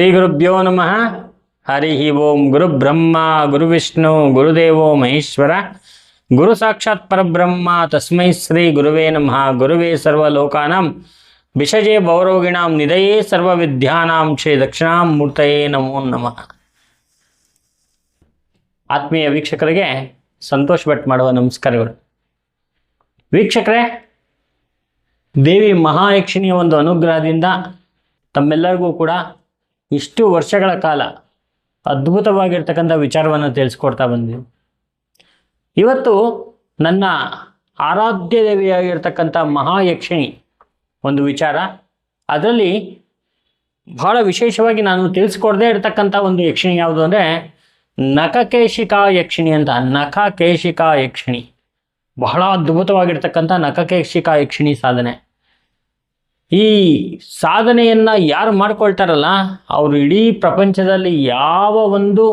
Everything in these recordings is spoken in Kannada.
ಶ್ರೀ ಗುರುಭ್ಯೋ ನಮಃ. ಹರಿ ಓಂ ಗುರು ಬ್ರಹ್ಮ, ಗುರು ವಿಷ್ಣು ಗುರುದೇವೋ ಮಹೇಶ್ವರ. ಗುರು ಸಾಕ್ಷಾತ್ ಪರಬ್ರಹ್ಮ, ತಸ್ಮೈ ಶ್ರೀ ಗುರುವೇ ನಮಃ. ಗುರುವೇ ಸರ್ವಲೋಕಾನಾಂ ವಿಷಜೆ ಭೌರೋಗಿಣಾಂ ನಿಧಯೇ ಸರ್ವವಿದ್ಯಾನಾಂ, ಶ್ರೀ ದಕ್ಷಿಣಾಮೂರ್ತಯೇ ನಮೋ ನಮಃ. ಆತ್ಮೀಯ ವೀಕ್ಷಕರಿಗೆ ಸಂತೋಷ್ ಭಟ್ ಮಾಡುವ ನಮಸ್ಕಾರಗಳು. ವೀಕ್ಷಕರೇ, ದೇವಿ ಮಹಾಯಕ್ಷಿಣಿಯ ಒಂದು ಅನುಗ್ರಹದಿಂದ ತಮ್ಮೆಲ್ಲರಿಗೂ ಕೂಡ ಇಷ್ಟು ವರ್ಷಗಳ ಕಾಲ ಅದ್ಭುತವಾಗಿರ್ತಕ್ಕಂಥ ವಿಚಾರವನ್ನು ತಿಳಿಸ್ಕೊಡ್ತಾ ಬಂದ್ವಿ. ಇವತ್ತು ನನ್ನ ಆರಾಧ್ಯ ದೇವಿಯಾಗಿರ್ತಕ್ಕಂಥ ಮಹಾಯಕ್ಷಿಣಿ ಒಂದು ವಿಚಾರ. ಅದರಲ್ಲಿ ಬಹಳ ವಿಶೇಷವಾಗಿ ನಾನು ತಿಳಿಸ್ಕೊಡದೇ ಇರತಕ್ಕಂಥ ಒಂದು ಯಕ್ಷಿಣಿ ಯಾವುದು ಅಂದರೆ ನಖಕೇಶಿಕಾ ಯಕ್ಷಿಣಿ ಅಂತ. ನಖಕೇಶಿಕಾ ಯಕ್ಷಿಣಿ. ಬಹಳ ಅದ್ಭುತವಾಗಿರ್ತಕ್ಕಂಥ ನಖಕೇಶಿಕಾ ಯಕ್ಷಿಣಿ ಸಾಧನೆ. ಈ ಸಾಧನೆಯನ್ನು ಯಾರು ಮಾಡ್ಕೊಳ್ತಾರಲ್ಲ, ಅವರು ಇಡೀ ಪ್ರಪಂಚದಲ್ಲಿ ಯಾವ ಒಂದು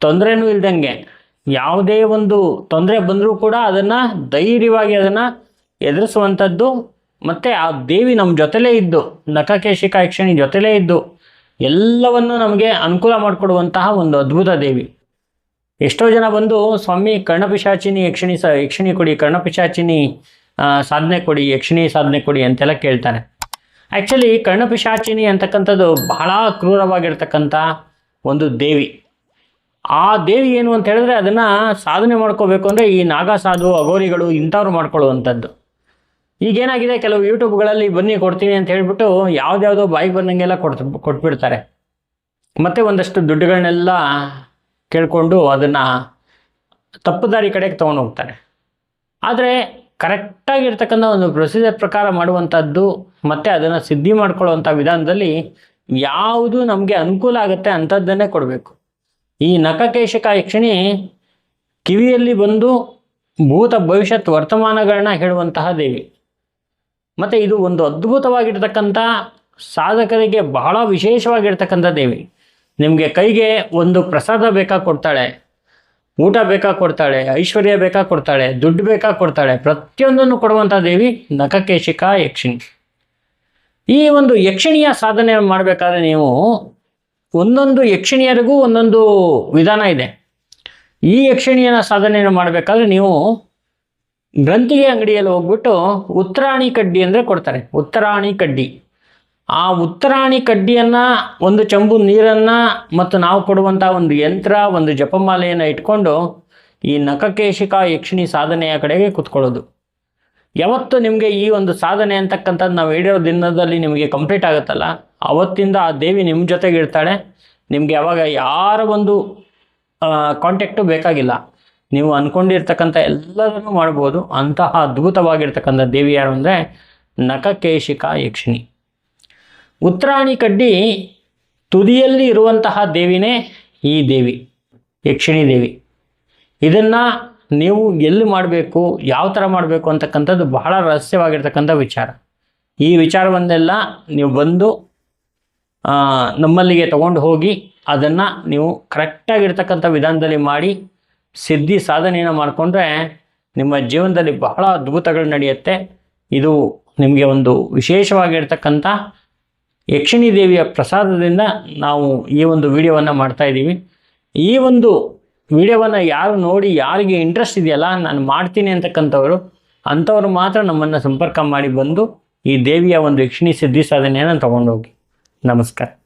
ತೊಂದರೆನೂ ಇಲ್ದಂಗೆ, ಯಾವುದೇ ಒಂದು ತೊಂದರೆ ಬಂದರೂ ಕೂಡ ಅದನ್ನು ಧೈರ್ಯವಾಗಿ ಅದನ್ನು ಎದುರಿಸುವಂಥದ್ದು, ಮತ್ತು ಆ ದೇವಿ ನಮ್ಮ ಜೊತೆಲೇ ಇದ್ದು ನಖಕೇಶಿಕ ಯಕ್ಷಿಣಿ ಜೊತೆಲೇ ಇದ್ದು, ಎಲ್ಲವನ್ನು ನಮಗೆ ಅನುಕೂಲ ಮಾಡಿಕೊಡುವಂತಹ ಒಂದು ಅದ್ಭುತ ದೇವಿ. ಎಷ್ಟೋ ಜನ ಬಂದು, ಸ್ವಾಮಿ, ಕರ್ಣಪಿಶಾಚಿನಿ ಯಕ್ಷಿಣಿ ಸ, ಯಕ್ಷಿಣಿ ಕೊಡಿ, ಕರ್ಣಪಿಶಾಚಿನಿ ಸಾಧನೆ ಕೊಡಿ, ಯಕ್ಷಿಣಿ ಸಾಧನೆ ಕೊಡಿ ಅಂತೆಲ್ಲ ಕೇಳ್ತಾರೆ. ಆ್ಯಕ್ಚುಲಿ ಕರ್ಣಪಿಶಾಚಿನಿ ಅಂತಕ್ಕಂಥದ್ದು ಬಹಳ ಕ್ರೂರವಾಗಿರ್ತಕ್ಕಂಥ ಒಂದು ದೇವಿ. ಆ ದೇವಿ ಏನು ಅಂತ ಹೇಳಿದ್ರೆ ಅದನ್ನು ಸಾಧನೆ ಮಾಡ್ಕೋಬೇಕು ಅಂದರೆ ಈ ನಾಗಸಾಧು ಅಗೋರಿಗಳು ಇಂಥವ್ರು ಮಾಡ್ಕೊಳ್ಳುವಂಥದ್ದು. ಈಗೇನಾಗಿದೆ? ಕೆಲವು ಯೂಟ್ಯೂಬ್ಗಳಲ್ಲಿ ಬನ್ನಿ ಕೊಡ್ತೀನಿ ಅಂತ ಹೇಳಿಬಿಟ್ಟು ಯಾವುದ್ಯಾವುದೋ ಬಾಯಿಗೆ ಬಂದಂಗೆಲ್ಲ ಕೊಡ್ತು ಕೊಟ್ಬಿಡ್ತಾರೆ. ಮತ್ತು ಒಂದಷ್ಟು ದುಡ್ಡುಗಳನ್ನೆಲ್ಲ ಕೇಳಿಕೊಂಡು ಅದನ್ನು ತಪ್ಪು ದಾರಿ ಕಡೆಗೆ ತೊಗೊಂಡು ಹೋಗ್ತಾರೆ ಆದರೆ ಕರೆಕ್ಟಾಗಿರ್ತಕ್ಕಂಥ ಒಂದು ಪ್ರೊಸೀಜರ್ ಪ್ರಕಾರ ಮಾಡುವಂಥದ್ದು, ಮತ್ತು ಅದನ್ನು ಸಿದ್ಧಿ ಮಾಡ್ಕೊಳ್ಳುವಂಥ ವಿಧಾನದಲ್ಲಿ ಯಾವುದು ನಮಗೆ ಅನುಕೂಲ ಆಗುತ್ತೆ ಅಂಥದ್ದನ್ನೇ ಕೊಡಬೇಕು. ಈ ನಖಕೇಶಕ ಯಕ್ಷಿಣಿ ಕಿವಿಯಲ್ಲಿ ಬಂದು ಭೂತ ಭವಿಷ್ಯತ್ ವರ್ತಮಾನಗಳನ್ನ ಹೇಳುವಂತಹ ದೇವಿ. ಮತ್ತು ಇದು ಒಂದು ಅದ್ಭುತವಾಗಿರ್ತಕ್ಕಂಥ ಸಾಧಕರಿಗೆ ಬಹಳ ವಿಶೇಷವಾಗಿರ್ತಕ್ಕಂಥ ದೇವಿ. ನಿಮಗೆ ಕೈಗೆ ಒಂದು ಪ್ರಸಾದ ಬೇಕಾ ಕೊಡ್ತಾಳೆ. ಊಟ ಬೇಕಾ ಕೊಡ್ತಾಳೆ, ಐಶ್ವರ್ಯ ಬೇಕಾ ಕೊಡ್ತಾಳೆ, ದುಡ್ಡು ಬೇಕಾ ಕೊಡ್ತಾಳೆ, ಪ್ರತಿಯೊಂದನ್ನು ಕೊಡುವಂಥ ದೇವಿ ನಖಕೇಶಿಕ ಯಕ್ಷಿಣಿ. ಈ ಒಂದು ಯಕ್ಷಿಣಿಯ ಸಾಧನೆ ಮಾಡಬೇಕಾದ್ರೆ ನೀವು ಒಂದೊಂದು ಯಕ್ಷಿಣಿಯರಿಗೂ ಒಂದೊಂದು ವಿಧಾನ ಇದೆ. ಈ ಯಕ್ಷಿಣಿಯನ ಸಾಧನೆಯನ್ನು ಮಾಡಬೇಕಾದ್ರೆ ನೀವು ಗ್ರಂಥಿಗೆ ಅಂಗಡಿಯಲ್ಲಿ ಹೋಗ್ಬಿಟ್ಟು ಉತ್ತರಾಣಿ ಕಡ್ಡಿ ಅಂದರೆ ಕೊಡ್ತಾರೆ, ಉತ್ತರಾಣಿ ಕಡ್ಡಿ. ಆ ಉತ್ತರಾಣಿ ಕಡ್ಡಿಯನ್ನು, ಒಂದು ಚಂಬು ನೀರನ್ನು ಮತ್ತು ನಾವು ಕೊಡುವಂಥ ಒಂದು ಯಂತ್ರ, ಒಂದು ಜಪಮಾಲೆಯನ್ನು ಇಟ್ಕೊಂಡು ಈ ನಖಕೇಶಿಕ ಯಕ್ಷಿಣಿ ಸಾಧನೆಯ ಕಡೆಗೆ ಕೂತ್ಕೊಳ್ಳೋದು. ಯಾವತ್ತು ನಿಮಗೆ ಈ ಒಂದು ಸಾಧನೆ ಅಂತಕ್ಕಂಥದ್ದು ನಾವು ಹೇಳಿರೋ ದಿನದಲ್ಲಿ ನಿಮಗೆ ಕಂಪ್ಲೀಟ್ ಆಗುತ್ತಲ್ಲ, ಅವತ್ತಿಂದ ಆ ದೇವಿ ನಿಮ್ಮ ಜೊತೆಗೆ ಇರ್ತಾಳೆ. ನಿಮಗೆ ಯಾವಾಗ ಯಾರ ಒಂದು ಕಾಂಟ್ಯಾಕ್ಟು ಬೇಕಾಗಿಲ್ಲ. ನೀವು ಅಂದ್ಕೊಂಡಿರ್ತಕ್ಕಂಥ ಎಲ್ಲದನ್ನು ಮಾಡ್ಬೋದು. ಅಂತಹ ಅದ್ಭುತವಾಗಿರ್ತಕ್ಕಂಥ ದೇವಿ ಯಾರು ಅಂದರೆ ನಖಕೇಶಿಕ ಯಕ್ಷಿಣಿ. ಉತ್ತರಾಣಿ ಕಡ್ಡಿ ತುದಿಯಲ್ಲಿ ಇರುವಂತಹ ದೇವಿನೇ ಈ ದೇವಿ, ಯಕ್ಷಿಣಿ ದೇವಿ. ಇದನ್ನು ನೀವು ಎಲ್ಲಿ ಮಾಡಬೇಕು, ಯಾವ ಥರ ಮಾಡಬೇಕು ಅಂತಕ್ಕಂಥದ್ದು ಬಹಳ ರಹಸ್ಯವಾಗಿರ್ತಕ್ಕಂಥ ವಿಚಾರ. ಈ ವಿಚಾರವನ್ನೆಲ್ಲ ನೀವು ಬಂದು ನಮ್ಮಲ್ಲಿಗೆ ತಗೊಂಡು ಹೋಗಿ ಅದನ್ನು ನೀವು ಕರೆಕ್ಟಾಗಿರ್ತಕ್ಕಂಥ ವಿಧಾನದಲ್ಲಿ ಮಾಡಿ, ಸಿದ್ಧಿ ಸಾಧನೆಯನ್ನು ಮಾಡಿಕೊಂಡ್ರೆ ನಿಮ್ಮ ಜೀವನದಲ್ಲಿ ಬಹಳ ಅದ್ಭುತಗಳು ನಡೆಯುತ್ತೆ. ಇದು ನಿಮಗೆ ಒಂದು ವಿಶೇಷವಾಗಿರ್ತಕ್ಕಂಥ ಯಕ್ಷಿಣಿ ದೇವಿಯ ಪ್ರಸಾದದಿಂದ ನಾವು ಈ ಒಂದು ವಿಡಿಯೋವನ್ನು ಮಾಡ್ತಾ ಇದ್ದೀವಿ. ಈ ಒಂದು ವಿಡಿಯೋವನ್ನು ಯಾರು ನೋಡಿ ಯಾರಿಗೆ ಇಂಟ್ರೆಸ್ಟ್ ಇದೆಯಲ್ಲ, ನಾನು ಮಾಡ್ತೀನಿ ಅಂತಕ್ಕಂಥವ್ರು, ಅಂಥವ್ರು ಮಾತ್ರ ನಮ್ಮನ್ನು ಸಂಪರ್ಕ ಮಾಡಿ ಬಂದು ಈ ದೇವಿಯ ಒಂದು ಯಕ್ಷಿಣಿ ಸಿದ್ಧಿ ಸಾಧನೆಯನ್ನು ತೊಗೊಂಡೋಗಿ. ನಮಸ್ಕಾರ.